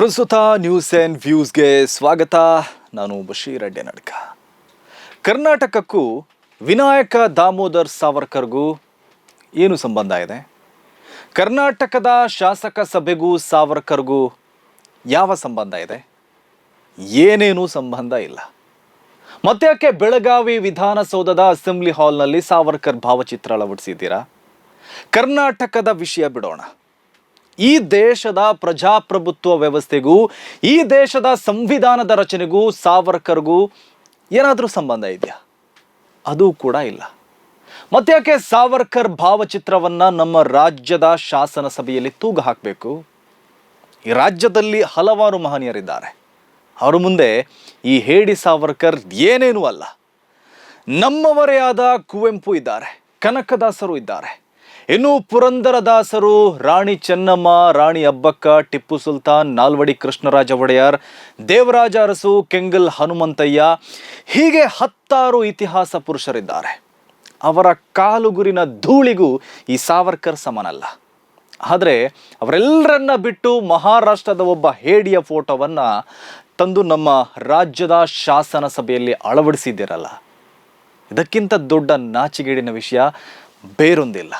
ಪ್ರಸ್ತುತ news and ವ್ಯೂಸ್ಗೆ ಸ್ವಾಗತ. ನಾನು ಬಶೀರ್ ಅಡ್ಡೆ ನಡ್ಕ. ಕರ್ನಾಟಕಕ್ಕೂ ವಿನಾಯಕ ದಾಮೋದರ್ ಸಾವರ್ಕರ್ಗೂ ಏನು ಸಂಬಂಧ ಇದೆ? ಕರ್ನಾಟಕದ ಶಾಸಕ ಸಭೆಗೂ ಸಾವರ್ಕರ್ಗೂ ಯಾವ ಸಂಬಂಧ ಇದೆ? ಏನೇನೂ ಸಂಬಂಧ ಇಲ್ಲ. ಮತ್ತ್ಯಾಕೆ ಬೆಳಗಾವಿ ವಿಧಾನಸೌಧದ ಅಸೆಂಬ್ಲಿ ಹಾಲ್ನಲ್ಲಿ ಸಾವರ್ಕರ್ ಭಾವಚಿತ್ರ ಅಳವಡಿಸಿದ್ದೀರಾ? ಕರ್ನಾಟಕದ ವಿಷಯ ಬಿಡೋಣ. ಈ ದೇಶದ ಪ್ರಜಾಪ್ರಭುತ್ವ ವ್ಯವಸ್ಥೆಗೂ, ಈ ದೇಶದ ಸಂವಿಧಾನದ ರಚನೆಗೂ ಸಾವರ್ಕರ್ಗೂ ಏನಾದರೂ ಸಂಬಂಧ ಇದೆಯಾ? ಅದು ಕೂಡ ಇಲ್ಲ. ಮತ್ತ್ಯಾಕೆ ಸಾವರ್ಕರ್ ಭಾವಚಿತ್ರವನ್ನ ನಮ್ಮ ರಾಜ್ಯದ ಶಾಸನ ಸಭೆಯಲ್ಲಿ ತೂಗು ಹಾಕಬೇಕು? ಈ ರಾಜ್ಯದಲ್ಲಿ ಹಲವಾರು ಮಹನೀಯರಿದ್ದಾರೆ. ಅವರ ಮುಂದೆ ಈ ಹೇಡಿ ಸಾವರ್ಕರ್ ಏನೇನೂ ಅಲ್ಲ. ನಮ್ಮವರೇ ಆದ ಕುವೆಂಪು ಇದ್ದಾರೆ, ಕನಕದಾಸರು ಇದ್ದಾರೆ. ಇನ್ನು ಪುರಂದರದಾಸರು ರಾಣಿ ಚೆನ್ನಮ್ಮ, ರಾಣಿ ಅಬ್ಬಕ್ಕ, ಟಿಪ್ಪು ಸುಲ್ತಾನ್, ನಾಲ್ವಡಿ ಕೃಷ್ಣರಾಜ ಒಡೆಯರ್, ದೇವರಾಜ ಅರಸು, ಕೆಂಗಲ್ ಹನುಮಂತಯ್ಯ, ಹೀಗೆ ಹತ್ತಾರು ಇತಿಹಾಸ ಪುರುಷರಿದ್ದಾರೆ. ಅವರ ಕಾಲುಗುರಿನ ಧೂಳಿಗೂ ಈ ಸಾವರ್ಕರ್ ಸಮನಲ್ಲ. ಆದರೆ ಅವರೆಲ್ಲರನ್ನ ಬಿಟ್ಟು ಮಹಾರಾಷ್ಟ್ರದ ಒಬ್ಬ ಹೇಡಿಯ ಫೋಟೋವನ್ನು ತಂದು ನಮ್ಮ ರಾಜ್ಯದ ಶಾಸನ ಸಭೆಯಲ್ಲಿ ಅಳವಡಿಸಿದ್ದೀರಲ್ಲ. ಇದಕ್ಕಿಂತ ದೊಡ್ಡ ನಾಚಿಗೇಡಿನ ವಿಷಯ ಬೇರೊಂದಿಲ್ಲ.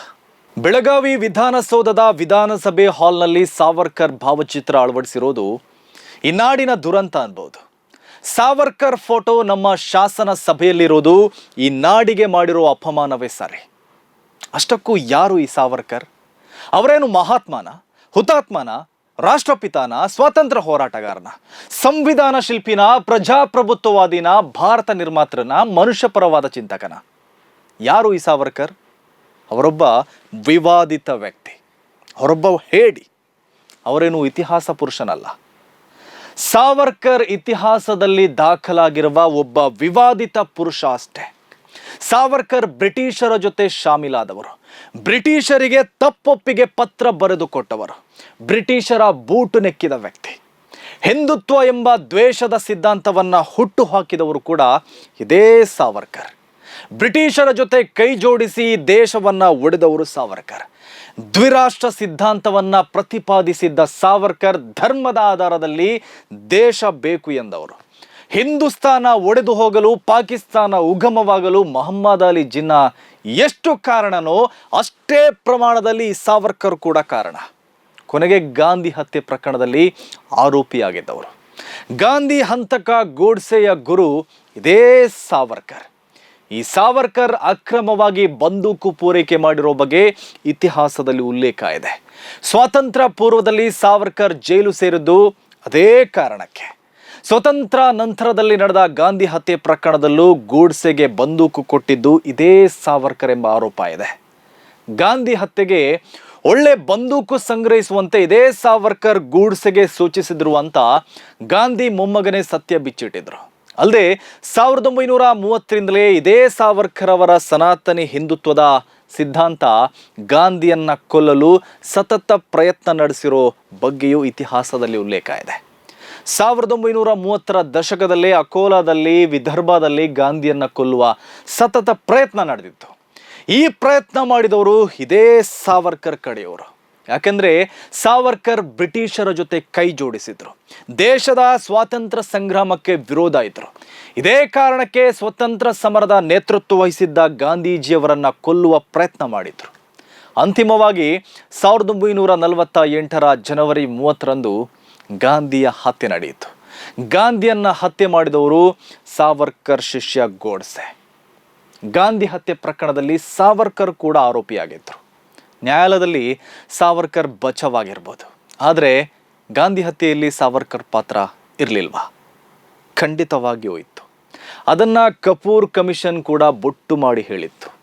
ಬೆಳಗಾವಿ ವಿಧಾನಸೌಧದ ವಿಧಾನಸಭೆ ಹಾಲ್ನಲ್ಲಿ ಸಾವರ್ಕರ್ ಭಾವಚಿತ್ರ ಅಳವಡಿಸಿರೋದು ಇನ್ನಾಡಿನ ನಾಡಿನ ದುರಂತ ಅನ್ಬೋದು. ಸಾವರ್ಕರ್ ಫೋಟೋ ನಮ್ಮ ಶಾಸನ ಸಭೆಯಲ್ಲಿರೋದು ಈ ನಾಡಿಗೆ ಮಾಡಿರೋ ಅಪಮಾನವೇ ಸರಿ. ಅಷ್ಟಕ್ಕೂ ಯಾರು ಈ ಸಾವರ್ಕರ್? ಅವರೇನು ಮಹಾತ್ಮನ, ಹುತಾತ್ಮನ, ರಾಷ್ಟ್ರಪಿತಾನ, ಸ್ವಾತಂತ್ರ್ಯ ಹೋರಾಟಗಾರನ, ಸಂವಿಧಾನ ಶಿಲ್ಪಿನ, ಪ್ರಜಾಪ್ರಭುತ್ವವಾದಿನ, ಭಾರತ ನಿರ್ಮಾತೃನ, ಮನುಷ್ಯಪರವಾದ ಚಿಂತಕನ? ಯಾರು ಈ ಸಾವರ್ಕರ್? ಅವರೊಬ್ಬ ವಿವಾದಿತ ವ್ಯಕ್ತಿ, ಅವರೊಬ್ಬ ಹೇಡಿ, ಅವರೇನು ಇತಿಹಾಸ ಪುರುಷನಲ್ಲ. ಸಾವರ್ಕರ್ ಇತಿಹಾಸದಲ್ಲಿ ದಾಖಲಾಗಿರುವ ಒಬ್ಬ ವಿವಾದಿತ ಪುರುಷ ಅಷ್ಟೇ. ಸಾವರ್ಕರ್ ಬ್ರಿಟಿಷರ ಜೊತೆ ಶಾಮೀಲಾದವರು. ಬ್ರಿಟಿಷರಿಗೆ ತಪ್ಪೊಪ್ಪಿಗೆ ಪತ್ರ ಬರೆದು ಕೊಟ್ಟವರು. ಬ್ರಿಟಿಷರ ಬೂಟು ನೆಕ್ಕಿದ ವ್ಯಕ್ತಿ. ಹಿಂದುತ್ವ ಎಂಬ ದ್ವೇಷದ ಸಿದ್ಧಾಂತವನ್ನು ಹುಟ್ಟು ಹಾಕಿದವರು ಕೂಡ ಇದೇ ಸಾವರ್ಕರ್. ಬ್ರಿಟಿಷರ ಜೊತೆ ಕೈ ಜೋಡಿಸಿ ದೇಶವನ್ನ ಒಡೆದವರು ಸಾವರ್ಕರ್. ದ್ವಿರಾಷ್ಟ್ರ ಸಿದ್ಧಾಂತವನ್ನ ಪ್ರತಿಪಾದಿಸಿದ್ದ ಸಾವರ್ಕರ್ ಧರ್ಮದ ಆಧಾರದಲ್ಲಿ ದೇಶ ಬೇಕು ಎಂದವರು. ಹಿಂದೂಸ್ತಾನ ಒಡೆದು ಹೋಗಲು, ಪಾಕಿಸ್ತಾನ ಉಗಮವಾಗಲು ಮೊಹಮ್ಮದ್ ಅಲಿ ಜಿನ್ನಾ ಎಷ್ಟು ಕಾರಣನೋ ಅಷ್ಟೇ ಪ್ರಮಾಣದಲ್ಲಿ ಸಾವರ್ಕರ್ ಕೂಡ ಕಾರಣ. ಕೊನೆಗೆ ಗಾಂಧಿ ಹತ್ಯೆ ಪ್ರಕರಣದಲ್ಲಿ ಆರೋಪಿಯಾಗಿದ್ದವರು. ಗಾಂಧಿ ಹಂತಕ ಗೋಡ್ಸೆಯ ಗುರು ಇದೇ ಸಾವರ್ಕರ್. ಈ ಸಾವರ್ಕರ್ ಅಕ್ರಮವಾಗಿ ಬಂದೂಕು ಪೂರೈಕೆ ಮಾಡಿರೋ ಬಗ್ಗೆ ಇತಿಹಾಸದಲ್ಲಿ ಉಲ್ಲೇಖ ಇದೆ. ಸ್ವಾತಂತ್ರ್ಯ ಪೂರ್ವದಲ್ಲಿ ಸಾವರ್ಕರ್ ಜೈಲು ಸೇರಿದ್ದು ಅದೇ ಕಾರಣಕ್ಕೆ. ಸ್ವತಂತ್ರ ನಂತರದಲ್ಲಿ ನಡೆದ ಗಾಂಧಿ ಹತ್ಯೆ ಪ್ರಕರಣದಲ್ಲೂ ಗೂಡ್ಸೆಗೆ ಬಂದೂಕು ಕೊಟ್ಟಿದ್ದು ಇದೇ ಸಾವರ್ಕರ್ ಎಂಬ ಆರೋಪ ಇದೆ. ಗಾಂಧಿ ಹತ್ಯೆಗೆ ಒಳ್ಳೆ ಬಂದೂಕು ಸಂಗ್ರಹಿಸುವಂತೆ ಇದೇ ಸಾವರ್ಕರ್ ಗೂಡ್ಸೆಗೆ ಸೂಚಿಸಿದ್ರು ಅಂತ ಗಾಂಧಿ ಮೊಮ್ಮಗನೇ ಸತ್ಯ ಬಿಚ್ಚಿಟ್ಟಿದ್ರು. ಅಲ್ಲದೆ ಸಾವಿರದ ಒಂಬೈನೂರ ಮೂವತ್ತರಿಂದಲೇ ಇದೇ ಸಾವರ್ಕರ್ ಅವರ ಸನಾತನಿ ಹಿಂದುತ್ವದ ಸಿದ್ಧಾಂತ ಗಾಂಧಿಯನ್ನ ಕೊಲ್ಲಲು ಸತತ ಪ್ರಯತ್ನ ನಡೆಸಿರೋ ಬಗ್ಗೆಯೂ ಇತಿಹಾಸದಲ್ಲಿ ಉಲ್ಲೇಖ ಇದೆ. ಸಾವಿರದ ಒಂಬೈನೂರ ಮೂವತ್ತರ ದಶಕದಲ್ಲಿ ಅಕೋಲಾದಲ್ಲಿ, ವಿದರ್ಭದಲ್ಲಿ ಗಾಂಧಿಯನ್ನ ಕೊಲ್ಲುವ ಸತತ ಪ್ರಯತ್ನ ನಡೆದಿತ್ತು. ಈ ಪ್ರಯತ್ನ ಮಾಡಿದವರು ಇದೇ ಸಾವರ್ಕರ್ ಕಡೆಯವರು. ಯಾಕೆಂದ್ರೆ ಸಾವರ್ಕರ್ ಬ್ರಿಟಿಷರ ಜೊತೆ ಕೈ ಜೋಡಿಸಿದ್ರು. ದೇಶದ ಸ್ವಾತಂತ್ರ್ಯ ಸಂಗ್ರಾಮಕ್ಕೆ ವಿರೋಧ ಇದ್ರು. ಇದೇ ಕಾರಣಕ್ಕೆ ಸ್ವತಂತ್ರ ಸಮರದ ನೇತೃತ್ವ ವಹಿಸಿದ್ದ ಗಾಂಧೀಜಿಯವರನ್ನ ಕೊಲ್ಲುವ ಪ್ರಯತ್ನ ಮಾಡಿದ್ರು. ಅಂತಿಮವಾಗಿ ಸಾವಿರದ ಒಂಬೈನೂರ ನಲವತ್ತ ಎಂಟರ ಜನವರಿ ಮೂವತ್ತರಂದು ಗಾಂಧಿಯ ಹತ್ಯೆ ನಡೆಯಿತು. ಗಾಂಧಿಯನ್ನ ಹತ್ಯೆ ಮಾಡಿದವರು ಸಾವರ್ಕರ್ ಶಿಷ್ಯ ಗೋಡ್ಸೆ. ಗಾಂಧಿ ಹತ್ಯೆ ಪ್ರಕರಣದಲ್ಲಿ ಸಾವರ್ಕರ್ ಕೂಡ ಆರೋಪಿಯಾಗಿದ್ದರು ನ್ಯಾಯಾಲಯದಲ್ಲಿ ಸಾವರ್ಕರ್ ಬಚಾವಾಗಿರ್ಬೋದು. ಆದರೆ ಗಾಂಧಿ ಹತ್ಯೆಯಲ್ಲಿ ಸಾವರ್ಕರ್ ಪಾತ್ರ ಇರಲಿಲ್ವಾ? ಖಂಡಿತವಾಗಿಯೂ ಇತ್ತು. ಅದನ್ನು ಕಪೂರ್ ಕಮಿಷನ್ ಕೂಡ ಬೊಟ್ಟು ಮಾಡಿ ಹೇಳಿತ್ತು.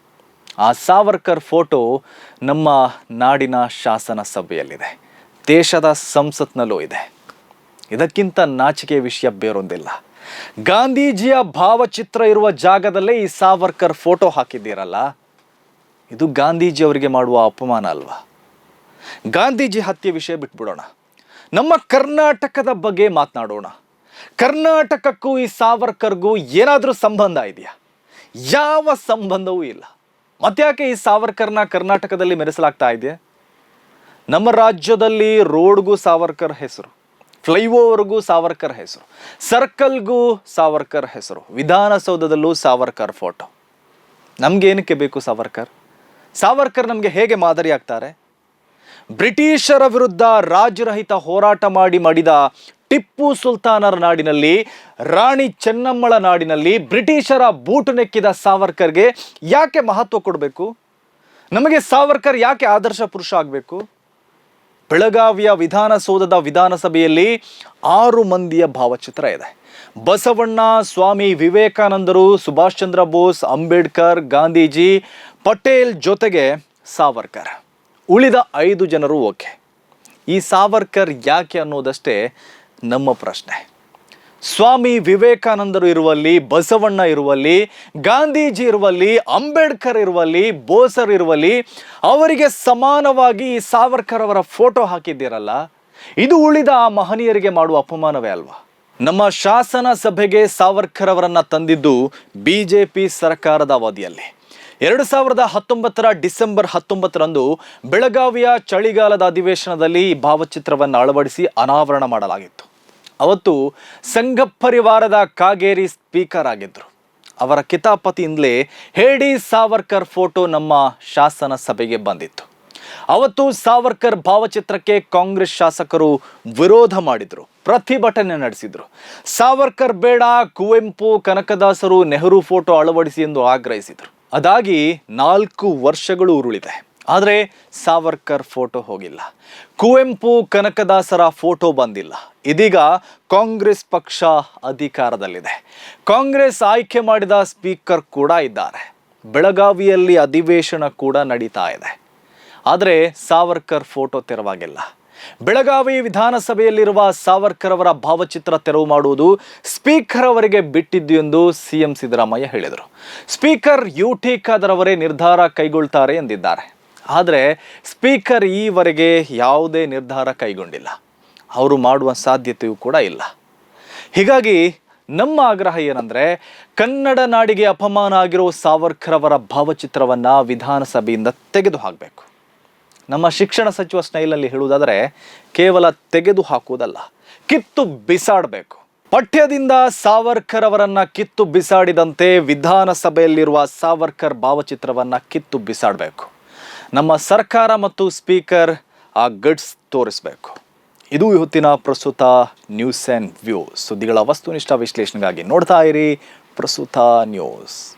ಆ ಸಾವರ್ಕರ್ ಫೋಟೋ ನಮ್ಮ ನಾಡಿನ ಶಾಸನ ಸಭೆಯಲ್ಲಿದೆ. ದೇಶದ ಸಂಸತ್ನಲ್ಲೂ ಇದೆ. ಇದಕ್ಕಿಂತ ನಾಚಿಕೆ ವಿಷಯ ಬೇರೊಂದಿಲ್ಲ. ಗಾಂಧೀಜಿಯ ಭಾವಚಿತ್ರ ಇರುವ ಜಾಗದಲ್ಲೇ ಈ ಸಾವರ್ಕರ್ ಫೋಟೋ ಹಾಕಿದ್ದೀರಲ್ಲ? ಇದು ಗಾಂಧೀಜಿ ಅವರಿಗೆ ಮಾಡುವ ಅಪಮಾನ ಅಲ್ವಾ? ಗಾಂಧೀಜಿ ಹತ್ಯೆ ವಿಷಯ ಬಿಟ್ಬಿಡೋಣ. ನಮ್ಮ ಕರ್ನಾಟಕದ ಬಗ್ಗೆ ಮಾತನಾಡೋಣ. ಕರ್ನಾಟಕಕ್ಕೂ ಈ ಸಾವರ್ಕರ್ಗೂ ಏನಾದರೂ ಸಂಬಂಧ ಇದೆಯಾ? ಯಾವ ಸಂಬಂಧವೂ ಇಲ್ಲ. ಮತ್ತ್ಯಾಕೆ ಈ ಸಾವರ್ಕರ್ನ ಕರ್ನಾಟಕದಲ್ಲಿ ಮೆರೆಸಲಾಗ್ತಾ ಇದೆ ನಮ್ಮ ರಾಜ್ಯದಲ್ಲಿ ರೋಡ್ಗೂ ಸಾವರ್ಕರ್ ಹೆಸರು, ಫ್ಲೈಓವರ್ಗೂ ಸಾವರ್ಕರ್ ಹೆಸರು, ಸರ್ಕಲ್ಗೂ ಸಾವರ್ಕರ್ ಹೆಸರು, ವಿಧಾನಸೌಧದಲ್ಲೂ ಸಾವರ್ಕರ್ ಫೋಟೋ. ನಮ್ಗೇನಕ್ಕೆ ಬೇಕು ಸಾವರ್ಕರ್? ಸಾವರ್ಕರ್ ನಮಗೆ ಹೇಗೆ ಮಾದರಿ ಆಗ್ತಾರೆ? ಬ್ರಿಟಿಷರ ವಿರುದ್ಧ ರಾಜರಹಿತ ಹೋರಾಟ ಮಾಡಿ ಮಾಡಿದ ಟಿಪ್ಪು ಸುಲ್ತಾನರ ನಾಡಿನಲ್ಲಿ, ರಾಣಿ ಚೆನ್ನಮ್ಮಳ ನಾಡಿನಲ್ಲಿ ಬ್ರಿಟಿಷರ ಬೂಟು ನೆಕ್ಕಿದ ಸಾವರ್ಕರ್ಗೆ ಯಾಕೆ ಮಹತ್ವ ಕೊಡಬೇಕು? ನಮಗೆ ಸಾವರ್ಕರ್ ಯಾಕೆ ಆದರ್ಶ ಪುರುಷ ಆಗಬೇಕು? ಬೆಳಗಾವಿಯ ವಿಧಾನಸೌಧದ ವಿಧಾನಸಭೆಯಲ್ಲಿ ಆರು ಮಂದಿಯ ಭಾವಚಿತ್ರ ಇದೆ. ಬಸವಣ್ಣ, ಸ್ವಾಮಿ ವಿವೇಕಾನಂದರು ಸುಭಾಷ್ ಚಂದ್ರ ಬೋಸ್, ಅಂಬೇಡ್ಕರ್, ಗಾಂಧೀಜಿ ಪಟೇಲ್ ಜೊತೆಗೆ ಸಾವರ್ಕರ್. ಉಳಿದ ಐದು ಜನರು ಓಕೆ. ಈ ಸಾವರ್ಕರ್ ಯಾಕೆ ಅನ್ನೋದಷ್ಟೇ ನಮ್ಮ ಪ್ರಶ್ನೆ. ಸ್ವಾಮಿ ವಿವೇಕಾನಂದರು ಇರುವಲ್ಲಿ, ಬಸವಣ್ಣ ಇರುವಲ್ಲಿ, ಗಾಂಧೀಜಿ ಇರುವಲ್ಲಿ, ಅಂಬೇಡ್ಕರ್ ಇರುವಲ್ಲಿ, ಬೋಸರ್ ಇರುವಲ್ಲಿ ಅವರಿಗೆ ಸಮಾನವಾಗಿ ಈ ಸಾವರ್ಕರ್ ಅವರ ಫೋಟೋ ಹಾಕಿದ್ದೀರಲ್ಲ? ಇದು ಉಳಿದ ಆ ಮಹನೀಯರಿಗೆ ಮಾಡುವ ಅಪಮಾನವೇ ಅಲ್ವಾ? ನಮ್ಮ ಶಾಸನ ಸಭೆಗೆ ಸಾವರ್ಕರ್ ಅವರನ್ನು ತಂದಿದ್ದು ಬಿಜೆಪಿ ಸರ್ಕಾರದ ಅವಧಿಯಲ್ಲಿ. ಎರಡು ಸಾವಿರದ ಹತ್ತೊಂಬತ್ತರ ಡಿಸೆಂಬರ್ ಹತ್ತೊಂಬತ್ತರಂದು ಬೆಳಗಾವಿಯ ಚಳಿಗಾಲದ ಅಧಿವೇಶನದಲ್ಲಿ ಈ ಭಾವಚಿತ್ರವನ್ನು ಅಳವಡಿಸಿ ಅನಾವರಣ ಮಾಡಲಾಗಿತ್ತು. ಅವತ್ತು ಸಂಘ ಪರಿವಾರದ ಕಾಗೇರಿ ಸ್ಪೀಕರ್ ಆಗಿದ್ದರು ಅವರ ಕಿತಾಪತಿಯಿಂದಲೇ ಹೇಡಿ ಸಾವರ್ಕರ್ ಫೋಟೋ ನಮ್ಮ ಶಾಸನ ಸಭೆಗೆ ಬಂದಿತ್ತು. ಅವತ್ತು ಸಾವರ್ಕರ್ ಭಾವಚಿತ್ರಕ್ಕೆ ಕಾಂಗ್ರೆಸ್ ಶಾಸಕರು ವಿರೋಧ ಮಾಡಿದ್ರು, ಪ್ರತಿಭಟನೆ ನಡೆಸಿದ್ರು. ಸಾವರ್ಕರ್ ಬೇಡ, ಕುವೆಂಪು ಕನಕದಾಸರು ನೆಹರು ಫೋಟೋ ಅಳವಡಿಸಿ ಎಂದು ಆಗ್ರಹಿಸಿದ್ರು. ಅದಾಗಿ ನಾಲ್ಕು ವರ್ಷಗಳು ಉರುಳಿದೆ ಆದರೆ ಸಾವರ್ಕರ್ ಫೋಟೋ ಹೋಗಿಲ್ಲ. ಕುವೆಂಪು ಕನಕದಾಸರ ಫೋಟೋ ಬಂದಿಲ್ಲ. ಇದೀಗ ಕಾಂಗ್ರೆಸ್ ಪಕ್ಷ ಅಧಿಕಾರದಲ್ಲಿದೆ. ಕಾಂಗ್ರೆಸ್ ಆಯ್ಕೆ ಮಾಡಿದ ಸ್ಪೀಕರ್ ಕೂಡ ಇದ್ದಾರೆ. ಬೆಳಗಾವಿಯಲ್ಲಿ ಅಧಿವೇಶನ ಕೂಡ ನಡೀತಾ ಇದೆ. ಆದರೆ ಸಾವರ್ಕರ್ ಫೋಟೋ ತೆರವಾಗಿಲ್ಲ. ಬೆಳಗಾವಿ ವಿಧಾನಸಭೆಯಲ್ಲಿರುವ ಸಾವರ್ಕರ್ ಅವರ ಭಾವಚಿತ್ರ ತೆರವು ಮಾಡುವುದು ಸ್ಪೀಕರ್ ಅವರಿಗೆ ಬಿಟ್ಟಿದ್ದು ಎಂದು ಸಿಎಂ ಸಿದ್ದರಾಮಯ್ಯ ಹೇಳಿದರು. ಸ್ಪೀಕರ್ ಯು ಟಿ ಖಾದರ್ ಅವರೇ ನಿರ್ಧಾರ ಕೈಗೊಳ್ತಾರೆ ಎಂದಿದ್ದಾರೆ. ಆದರೆ ಸ್ಪೀಕರ್ ಈವರೆಗೆ ಯಾವುದೇ ನಿರ್ಧಾರ ಕೈಗೊಂಡಿಲ್ಲ. ಅವರು ಮಾಡುವ ಸಾಧ್ಯತೆಯೂ ಕೂಡ ಇಲ್ಲ. ಹೀಗಾಗಿ ನಮ್ಮ ಆಗ್ರಹ ಏನಂದರೆ ಕನ್ನಡ ನಾಡಿಗೆ ಅಪಮಾನ ಆಗಿರೋ ಸಾವರ್ಕರ್ ಅವರ ಭಾವಚಿತ್ರವನ್ನು ವಿಧಾನಸಭೆಯಿಂದ ತೆಗೆದು ಹಾಕಬೇಕು ನಮ್ಮ ಶಿಕ್ಷಣ ಸಚಿವ ಸ್ನೈಲಲ್ಲಿ ಹೇಳುವುದಾದರೆ ಕೇವಲ ತೆಗೆದು ಹಾಕುವುದಲ್ಲ, ಕಿತ್ತು ಬಿಸಾಡಬೇಕು. ಪಠ್ಯದಿಂದ ಸಾವರ್ಕರ್ ಅವರನ್ನ ಕಿತ್ತು ಬಿಸಾಡಿದಂತೆ ವಿಧಾನಸಭೆಯಲ್ಲಿರುವ ಸಾವರ್ಕರ್ ಭಾವಚಿತ್ರವನ್ನ ಕಿತ್ತು ಬಿಸಾಡಬೇಕು. ನಮ್ಮ ಸರ್ಕಾರ ಮತ್ತು ಸ್ಪೀಕರ್ ಆ ಗಡ್ಸ್ ತೋರಿಸಬೇಕು. ಇದು ಇವತ್ತಿನ ಪ್ರಸ್ತುತ ನ್ಯೂಸ್ ಆ್ಯಂಡ್ ವ್ಯೂಸ್. ಸುದ್ದಿಗಳ ವಸ್ತುನಿಷ್ಠ ವಿಶ್ಲೇಷಣೆಗಾಗಿ ನೋಡ್ತಾ ಇರಿ ಪ್ರಸ್ತುತ ನ್ಯೂಸ್.